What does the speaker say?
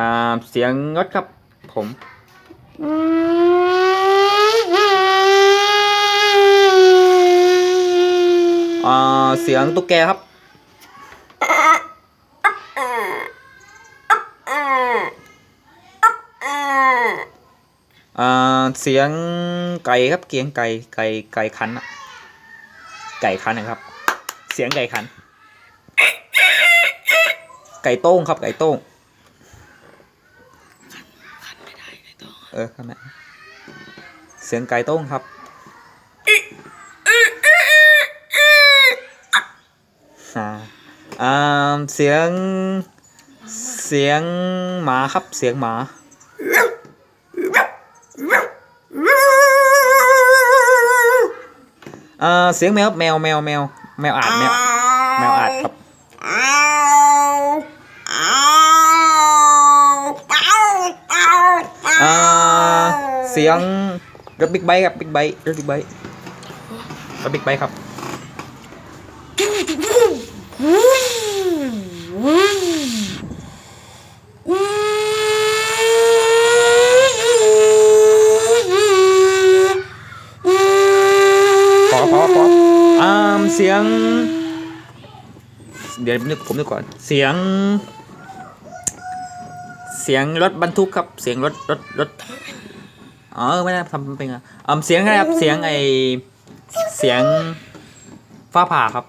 ่าเสียงรถครับผมเสียงตุ๊กแกครับ เสียงไก่ครับเกียงไก่ไก่ไก่คันอะไก่คันนะครับ เสียงไก่คัน ไก่โต้งครับไก่โต้ง เออคันไหนเสียงไก่โต้งครับ อ่าเสียง เสียงหมาครับ เสียงหมา เอ่อ เสียงแมวแมวแมวแมวแมวอาดแมวแมวอาดครับเอ่อ เสียงรถบิ๊กไบค์ครับบิ๊กไบค์รถบิ๊กไบค์รถบิ๊กไบค์ครับพอพอพออ่าเสียง เดี๋ยวนึกผมนึกก่อน เสียง เสียงรถบรรทุกครับ เสียงรถรถรถ อ๋อไม่ได้ทำเป็นอะเสียงนะครับเสียงไอเสียงฟ้าผ่าครับ